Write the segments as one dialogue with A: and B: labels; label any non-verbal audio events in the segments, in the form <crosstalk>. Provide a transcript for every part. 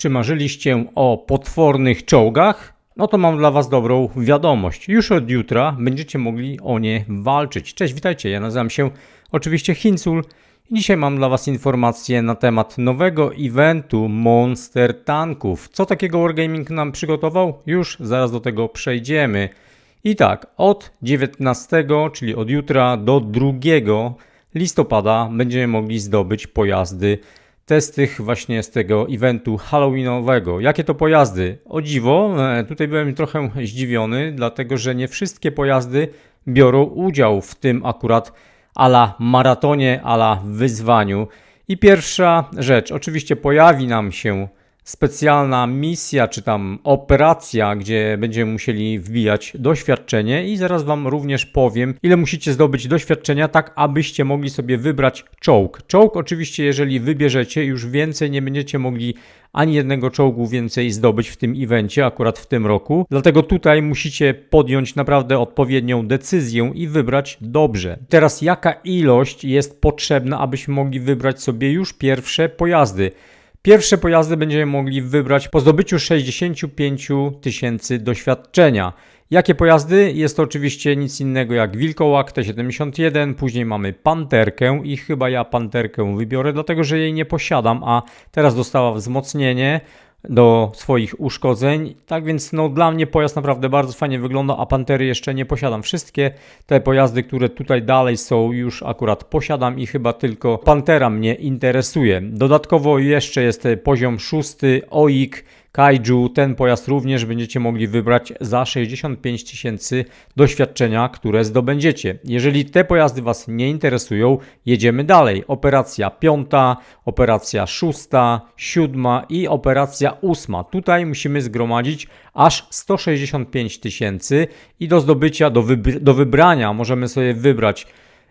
A: Czy marzyliście o potwornych czołgach? No to mam dla Was dobrą wiadomość. Już od jutra będziecie mogli o nie walczyć. Cześć, witajcie. Ja nazywam się oczywiście Hincul i dzisiaj mam dla Was informacje na temat nowego eventu Monster Tanków. Co takiego Wargaming nam przygotował? Już zaraz do tego przejdziemy. I tak, od 19, czyli od jutra do 2 listopada będziemy mogli zdobyć pojazdy te z tych właśnie z tego eventu halloweenowego. Jakie to pojazdy? O dziwo, e, tutaj byłem trochę zdziwiony, dlatego że nie wszystkie pojazdy biorą udział w tym akurat ala maratonie, ala wyzwaniu. I pierwsza rzecz, oczywiście pojawi nam się specjalna misja, czy tam operacja, gdzie będziemy musieli wbijać doświadczenie i zaraz Wam również powiem, ile musicie zdobyć doświadczenia, tak abyście mogli sobie wybrać czołg. Czołg oczywiście, jeżeli wybierzecie, już więcej nie będziecie mogli ani jednego czołgu więcej zdobyć w tym evencie, akurat w tym roku. Dlatego tutaj musicie podjąć naprawdę odpowiednią decyzję i wybrać dobrze. Teraz jaka ilość jest potrzebna, abyśmy mogli wybrać sobie już pierwsze pojazdy? Pierwsze pojazdy będziemy mogli wybrać po zdobyciu 65 tysięcy doświadczenia. Jakie pojazdy? Jest to oczywiście nic innego jak Wilkołak T71, później mamy Panterkę i chyba ja Panterkę wybiorę, dlatego że jej nie posiadam, a teraz dostała wzmocnienie do swoich uszkodzeń. Tak więc no, dla mnie pojazd naprawdę bardzo fajnie wygląda, a Pantery jeszcze nie posiadam. Wszystkie te pojazdy, które tutaj dalej są, już akurat posiadam i chyba tylko Pantera mnie interesuje. Dodatkowo jeszcze jest poziom szósty OIK Kaiju. Ten pojazd również będziecie mogli wybrać za 65 tysięcy doświadczenia, które zdobędziecie. Jeżeli te pojazdy Was nie interesują, jedziemy dalej. Operacja piąta, operacja szósta, siódma i operacja ósma. Tutaj musimy zgromadzić aż 165 tysięcy i do zdobycia, do, do wybrania możemy sobie wybrać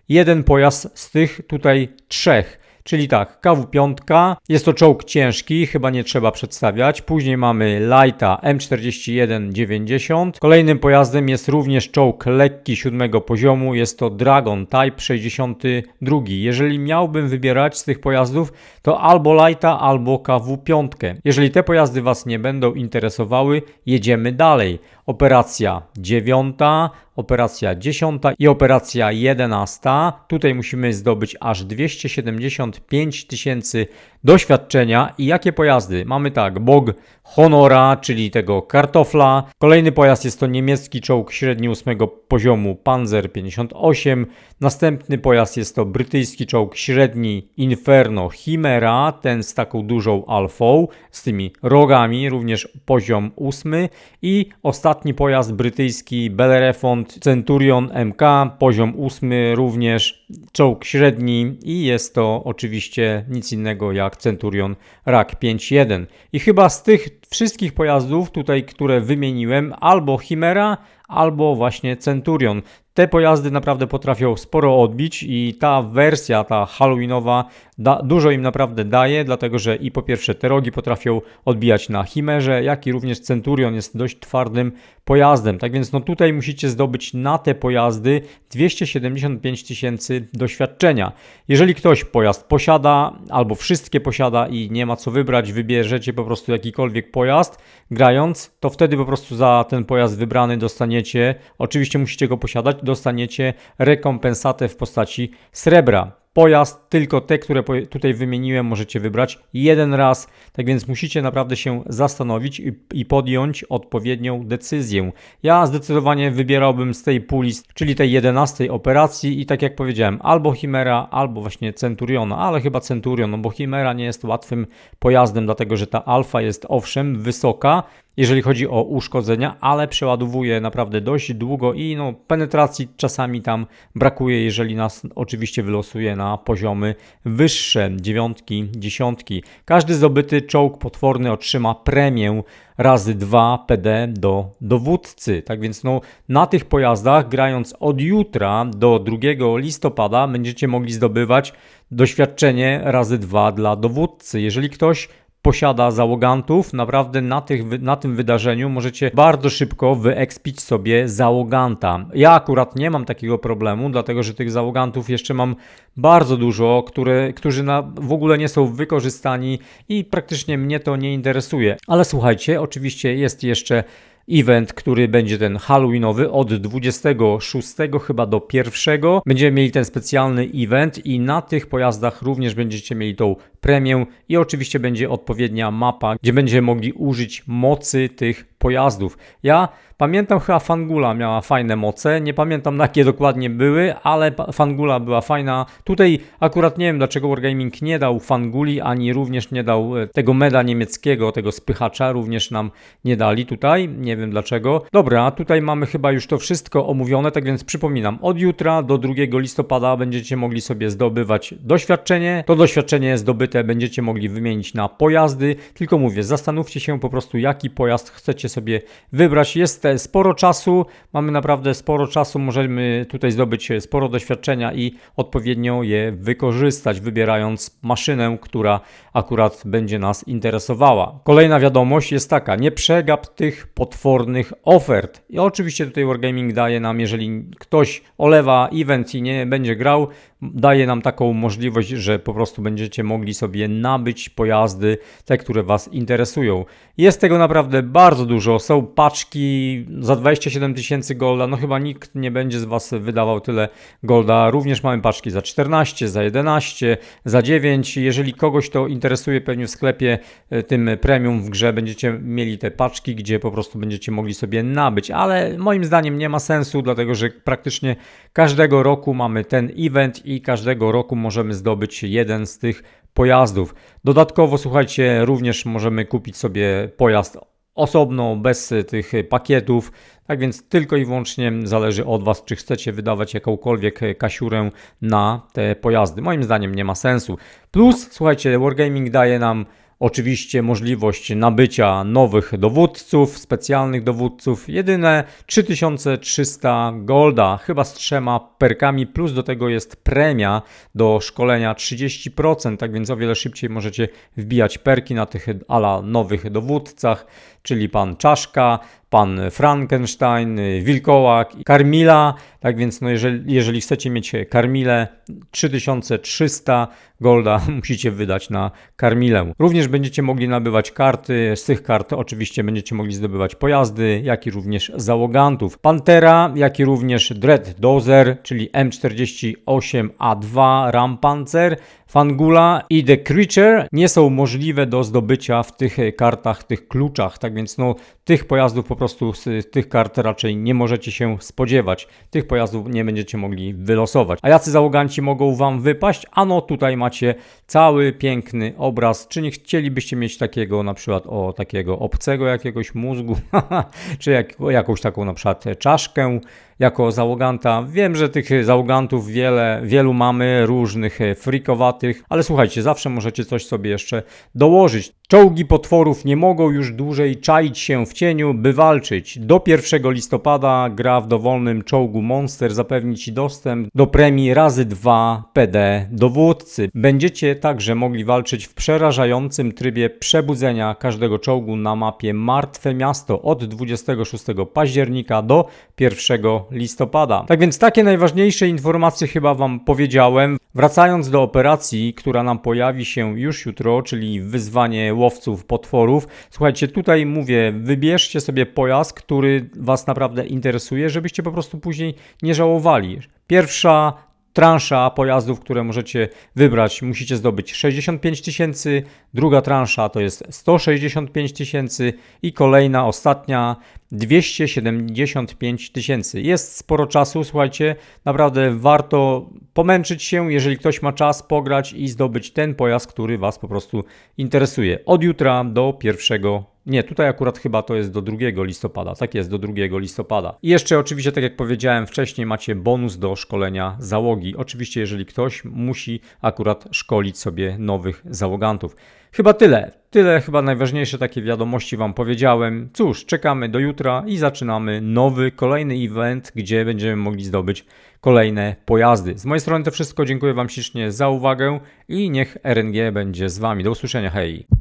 A: jeden pojazd z tych tutaj trzech. Czyli tak, KW5, jest to czołg ciężki, chyba nie trzeba przedstawiać. Później mamy Lighta M4190. Kolejnym pojazdem jest również czołg lekki siódmego poziomu, jest to Dragon Type 62. Jeżeli miałbym wybierać z tych pojazdów, to albo Lighta, albo KW5. Jeżeli te pojazdy Was nie będą interesowały, jedziemy dalej. Operacja dziewiąta, operacja 10 i operacja 11. Tutaj musimy zdobyć aż 275 tysięcy doświadczenia. I jakie pojazdy? Mamy tak, Bog Honora, czyli tego kartofla. Kolejny pojazd jest to niemiecki czołg średni 8 poziomu Panzer 58. Następny pojazd jest to brytyjski czołg średni Inferno Chimera, ten z taką dużą alfą, z tymi rogami, również poziom 8. I ostatni pojazd brytyjski Bellerefont Centurion MK, poziom 8 również, czołg średni i jest to oczywiście nic innego jak Centurion RAK 5.1. I chyba z tych wszystkich pojazdów tutaj, które wymieniłem, albo Chimera, albo właśnie Centurion. Te pojazdy naprawdę potrafią sporo odbić i ta wersja, ta Halloweenowa, da, dużo im naprawdę daje, dlatego że i po pierwsze te rogi potrafią odbijać na Chimerze, jak i również Centurion jest dość twardym pojazdem. Tak więc no tutaj musicie zdobyć na te pojazdy 275 tysięcy doświadczenia. Jeżeli ktoś pojazd posiada albo wszystkie posiada i nie ma co wybrać, wybierzecie po prostu jakikolwiek pojazd grając, to wtedy po prostu za ten pojazd wybrany dostaniecie, oczywiście musicie go posiadać, dostaniecie rekompensatę w postaci srebra. Pojazd, tylko te, które tutaj wymieniłem, możecie wybrać jeden raz, tak więc musicie naprawdę się zastanowić i, i podjąć odpowiednią decyzję. Ja zdecydowanie wybierałbym z tej puli, czyli tej 11 operacji i tak jak powiedziałem, albo Chimera, albo właśnie Centuriona, ale chyba Centurion, no bo Chimera nie jest łatwym pojazdem, dlatego że ta alfa jest owszem wysoka, jeżeli chodzi o uszkodzenia, ale przeładowuje naprawdę dość długo i no, penetracji czasami tam brakuje, jeżeli nas oczywiście wylosuje na poziomy wyższe, dziewiątki, dziesiątki. Każdy zdobyty czołg potworny otrzyma premię razy 2 PD do dowódcy. Tak więc no, na tych pojazdach grając od jutra do 2 listopada będziecie mogli zdobywać doświadczenie razy 2 dla dowódcy. Jeżeli ktoś posiada załogantów. Naprawdę na, tych, na tym wydarzeniu możecie bardzo szybko wyekspić sobie załoganta. Ja akurat nie mam takiego problemu, dlatego że tych załogantów jeszcze mam bardzo dużo, które, którzy na, w ogóle nie są wykorzystani i praktycznie mnie to nie interesuje. Ale słuchajcie, oczywiście jest jeszcze event, który będzie ten Halloweenowy od 26 chyba do 1. Będziemy mieli ten specjalny event i na tych pojazdach również będziecie mieli tą premię i oczywiście będzie odpowiednia mapa, gdzie będziecie mogli użyć mocy tych pojazdów. Ja pamiętam chyba Fangula miała fajne moce, nie pamiętam na jakie dokładnie były, ale Fangula była fajna. Tutaj akurat nie wiem dlaczego Wargaming nie dał Fanguli, ani również nie dał e, tego meda niemieckiego, tego spychacza, również nam nie dali tutaj, nie wiem dlaczego. Dobra, tutaj mamy chyba już to wszystko omówione, tak więc przypominam, od jutra do 2 listopada będziecie mogli sobie zdobywać doświadczenie. To doświadczenie zdobyte będziecie mogli wymienić na pojazdy, tylko mówię, zastanówcie się po prostu jaki pojazd chcecie sobie wybrać. Jest e, sporo czasu, mamy naprawdę sporo czasu, możemy tutaj zdobyć e, sporo doświadczenia i odpowiednio je wykorzystać, wybierając maszynę, która akurat będzie nas interesowała. Kolejna wiadomość jest taka, nie przegap tych potwornych ofert. I oczywiście tutaj Wargaming daje nam, jeżeli ktoś olewa event i nie będzie grał, daje nam taką możliwość, że po prostu będziecie mogli sobie nabyć pojazdy, te, które Was interesują. Jest tego naprawdę bardzo dużo. Są paczki za 27 tysięcy golda. No chyba nikt nie będzie z Was wydawał tyle golda. Również mamy paczki za 14, za 11, za 9. Jeżeli kogoś to interesuje, pewnie w sklepie e, tym premium w grze będziecie mieli te paczki, gdzie po prostu będziecie mogli sobie nabyć. Ale moim zdaniem nie ma sensu, dlatego że praktycznie każdego roku mamy ten event i każdego roku możemy zdobyć jeden z tych pojazdów. Dodatkowo, słuchajcie, również możemy kupić sobie pojazd osobno, bez tych pakietów. Tak więc tylko i wyłącznie zależy od Was, czy chcecie wydawać jakąkolwiek kasiurę na te pojazdy. Moim zdaniem nie ma sensu. Plus, słuchajcie, Wargaming daje nam oczywiście możliwość nabycia nowych dowódców, specjalnych dowódców. Jedyne 3300 golda, chyba z trzema perkami, plus do tego jest premia do szkolenia 30%, tak więc o wiele szybciej możecie wbijać perki na tych ala nowych dowódcach, czyli pan Czaszka, pan Frankenstein, Wilkołak, Karmila. Tak więc, no jeżeli, jeżeli chcecie mieć Karmilę, 3300 golda <laughs> musicie wydać na Karmilę. Również będziecie mogli nabywać karty. Z tych kart oczywiście będziecie mogli zdobywać pojazdy, jak i również załogantów. Pantera, jak i również Dread Dozer, czyli M48A2 Rampanzer. Fangula i The Creature nie są możliwe do zdobycia w tych kartach, tych kluczach. Tak więc no, tych pojazdów po prostu z tych kart raczej nie możecie się spodziewać. Tych pojazdów nie będziecie mogli wylosować. A jacy załoganci mogą Wam wypaść? Ano tutaj macie cały piękny obraz. Czy nie chcielibyście mieć takiego na przykład o takiego obcego jakiegoś mózgu, <laughs> czy jak, jakąś taką na przykład czaszkę? Jako załoganta. Wiem, że tych załogantów wiele, wielu mamy, różnych e, frikowatych, ale słuchajcie, zawsze możecie coś sobie jeszcze dołożyć. Czołgi potworów nie mogą już dłużej czaić się w cieniu, by walczyć. Do 1 listopada gra w dowolnym czołgu Monster zapewni Ci dostęp do premii razy 2 PD dowódcy. Będziecie także mogli walczyć w przerażającym trybie przebudzenia każdego czołgu na mapie Martwe Miasto od 26 października do 1 listopada. Tak więc takie najważniejsze informacje chyba Wam powiedziałem. Wracając do operacji, która nam pojawi się już jutro, czyli wyzwanie łowców potworów. Słuchajcie, tutaj mówię, wybierzcie sobie pojazd, który Was naprawdę interesuje, żebyście po prostu później nie żałowali. Pierwsza transza pojazdów, które możecie wybrać, musicie zdobyć 65 tysięcy, druga transza to jest 165 tysięcy i kolejna, ostatnia 275 tysięcy. Jest sporo czasu, słuchajcie, naprawdę warto pomęczyć się, jeżeli ktoś ma czas, pograć i zdobyć ten pojazd, który Was po prostu interesuje. Od jutra do pierwszego nie, tutaj akurat chyba to jest do 2 listopada. Tak jest, do 2 listopada. I jeszcze oczywiście, tak jak powiedziałem wcześniej, macie bonus do szkolenia załogi. Oczywiście, jeżeli ktoś musi akurat szkolić sobie nowych załogantów. Chyba tyle. Tyle chyba najważniejsze takie wiadomości Wam powiedziałem. Cóż, czekamy do jutra i zaczynamy nowy, kolejny event, gdzie będziemy mogli zdobyć kolejne pojazdy. Z mojej strony to wszystko. Dziękuję Wam ślicznie za uwagę i niech RNG będzie z Wami. Do usłyszenia. Hej!